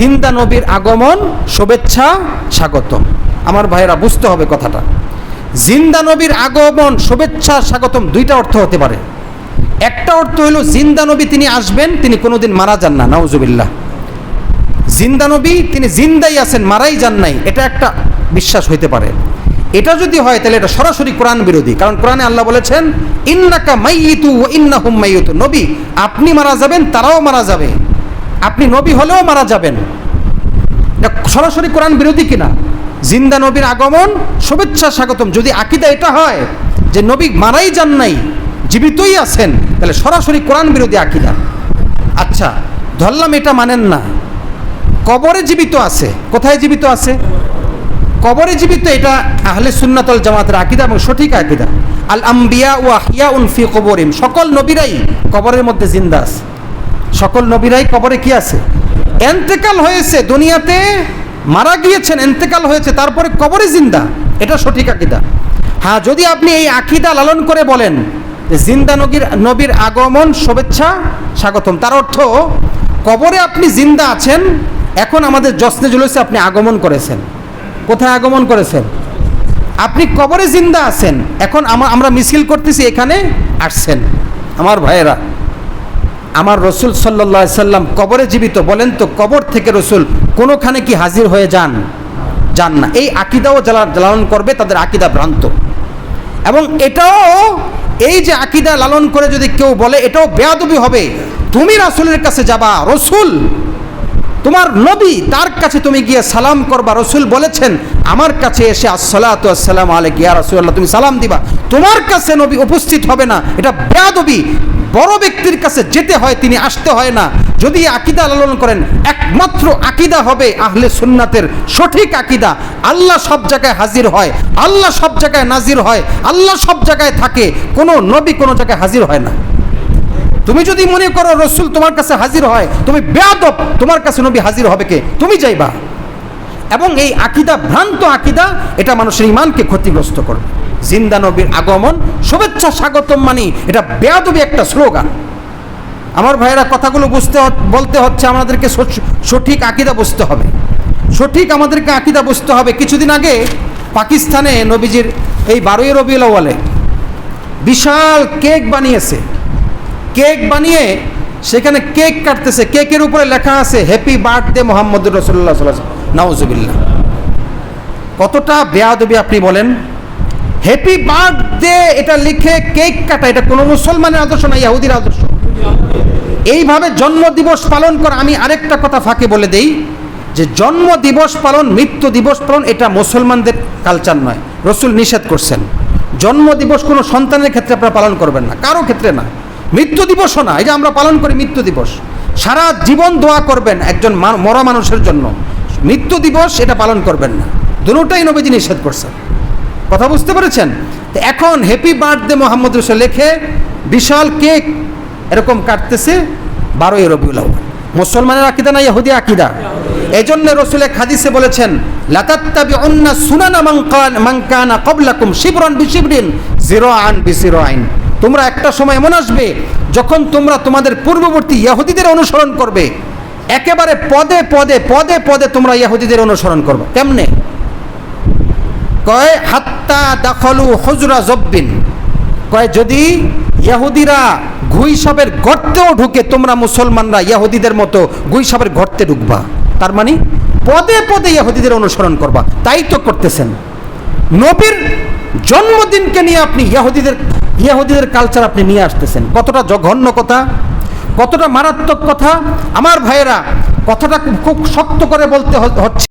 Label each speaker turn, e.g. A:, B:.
A: জিন্দা নবীর আগমন, শুভেচ্ছা, স্বাগতম। আমার ভাইয়েরা, বুঝতে হবে কথাটা। জিন্দা নবীর আগমন, শুভেচ্ছা, স্বাগতম দুইটা অর্থ হতে পারে। একটা অর্থ হলো, জিন্দা নবী তিনি আসবেন, তিনি কোনোদিন মারা যান না, নাউজুবিল্লাহ। জিন্দা নবী তিনি জিন্দাই আছেন, মারাই যান নাই, এটা একটা বিশ্বাস হইতে পারে। এটা যদি হয়, তাহলে এটা সরাসরি কোরআন বিরোধী, কারণ কোরআনে আল্লাহ বলেছেন, ইন্নাকা মাইয়িতু ওয়া ইন্নাহুম মাইয়িতু নবী, আপনি মারা যাবেন, তারাও মারা যাবে। আপনি নবী হলেও মারা যাবেন। সরাসরি কোরআন বিরোধী কিনা? জিন্দা নবীর আগমন, শুভেচ্ছা স্বাগতম। যদি আকিদা এটা হয় যে নবী মারাই যান নাই, জীবিতই আছেন, তাহলে সরাসরি কোরআন বিরোধী আকিদা। আচ্ছা ধরলাম এটা মানেন না। কবরে জীবিত আছে। কোথায় জীবিত আছে? কবরে জীবিত এটা আহলে সুন্নাতল জামাতের আকিদা এবং সঠিক আকিদা। আল আম্বিয়া ও আহিয়া উন ফি কবরিম। সকল নবীরাই কবরের মধ্যে জিন্দা আছে। সকল নবীরাই কবরে কি আছে? এন্তেকাল হয়েছে দুনিয়াতে, মারা গিয়েছেন, এন্তেকাল হয়েছে, তারপরে কবরে জিন্দা। এটা সঠিক আকিদা। হ্যাঁ যদি আপনি এই আকিদা লালন করে বলেন জিন্দা নবীর নবীর আগমন, শুভেচ্ছা, স্বাগতম। তার অর্থ, কবরে আপনি জিন্দা আছেন, এখন আমাদের যশ্নে জুলুসে আপনি আগমন করেছেন। কোথায় আগমন করেছেন? আপনি কবরে জিন্দা আছেন, এখন আমরা মিছিল করতেছি, এখানে আসছেন। আমার ভাইয়েরা আমার রসুল সাল্লাহ সাল্লাম কবরে জীবিত, বলেন তো, কবর থেকে রসুল কোনোখানে কি হাজির হয়ে যান? যান না। এই আকিদাও জ্বালা লালন করবে, তাদের আকিদা ভ্রান্ত। এবং এটাও, এই যে আকিদা লালন করে যদি কেউ বলে, এটাও বেয়াদবি হবে। তুমি রাসূলের কাছে যাবা, রসুল, তোমার নবী তার কাছে তুমি গিয়ে সালাম করবা। রসুল বলেছেন, আমার কাছে এসে আসসালাতু আসসালাম আলাইক, ইয়া রাসূলুল্লাহ, তুমি সালাম দিবা। তোমার কাছে নবী উপস্থিত হবে না, এটা বেয়াদবি। বড় ব্যক্তির কাছে যেতে হয়, তিনি আসতে হয় না। যদি আকিদা লালন করেন, একমাত্র আকিদা হবে আহলে সুন্নাতের সঠিক আকিদা। আল্লাহ সব জায়গায় হাজির হয়, আল্লাহ সব জায়গায় নাজির হয়, আল্লাহ সব জায়গায় থাকে, কোনো নবী কোনো জায়গায় হাজির হয় না। তুমি যদি মনে করো রসুল তোমার কাছে হাজির হয়, তুমি বেয়াদব, তোমার কাছে নবী হাজির হবে কে? তুমি যাইবা। এবং এই আকিদা, ভ্রান্ত আকিদা, এটা মানুষের ইমানকে ক্ষতিগ্রস্ত করবে। জিন্দা নবীর আগমন, শুভেচ্ছা স্বাগতম মানি। এটা বেয়াদবি একটা স্লোগান। আমার ভাইয়েরা, কথাগুলো বুঝতে বলতে হচ্ছে, আমাদেরকে সঠিক আকিদা বুঝতে হবে। সঠিক আমাদেরকে আকিদা বুঝতে হবে। কিছুদিন আগে পাকিস্তানে নবীজির এই বারোই রবিউল আউয়ালে বিশাল কেক বানিয়েছে। কেক বানিয়ে সেখানে কেক কাটতেছে। কেকের উপরে লেখা আছে হ্যাপি বার্থডে মোহাম্মদ রসুল্লাহ নাউজুবিল্লাহ। কতটা বেয়াদবি আপনি বলেন? হ্যাপি বার্থডে এটা লিখে কেক কাটা, এটা কোনো মুসলমানের আদর্শ না, ইয়াহুদির আদর্শ। এইভাবে জন্ম দিবস পালন করা, আমি আরেকটা কথা ফাঁকে বলে দেই, যে জন্ম দিবস পালন, মৃত্যু দিবস পালন, এটা মুসলমানদের কালচার নয়। রসুল নিষেধ করছেন। জন্ম দিবস কোনো সন্তানের ক্ষেত্রে আপনারা পালন করবেন না, কারও ক্ষেত্রে না। মৃত্যু দিবসও না, এই যে আমরা পালন করি মৃত্যু দিবস। সারা জীবন দোয়া করবেন একজন মরা মানুষের জন্য। মৃত্যু দিবস এটা পালন করবেন না। দুটোটাই নবীজি নিষেধ করছেন। কথা বুঝতে পেরেছেন? তো এখন হ্যাপি বার্থডে মোহাম্মদ রসুল লেখে, বিশাল কেক এরকম কাটতেছে বারোই রবিউল আউয়াল। মুসলমানের আকিদা না ইহুদি আকিদা? এই জন্য রসুল হাদিসে বলেছেন লাতাত্তাবি অন্না সুনানা মাংকান মাংকানা কবলাকুম শিবরন বিশিবরিন জিরো আন বিসিরো আইন তোমরা একটা সময় এমন আসবে, যখন তোমরা তোমাদের পূর্ববর্তী ইহুদিদের অনুসরণ করবে। একেবারে পদে পদে পদে পদে তোমরা ইহুদিদের অনুসরণ করবে। কেমনে? কয়, হাত্তা দাখলু হজরা জব্বিন। কয়, যদি ইয়াহুদিরা ঘুই গর্তেও ঢুকে, তোমরা মুসলমানরা ইয়াহুদিদের মতো সাপের গর্তে ঢুকবা। তার মানে পদে পদে ইয়াহুদিদের অনুসরণ করবা। তাই তো করতেছেন। নবীর জন্মদিনকে নিয়ে আপনি ইয়াহুদিদের ইয়াহুদিদের কালচার আপনি নিয়ে আসতেছেন। কতটা জঘন্য কথা, কতটা মারাত্মক কথা। আমার ভাইয়েরা, কথাটা খুব শক্ত করে বলতে হচ্ছে।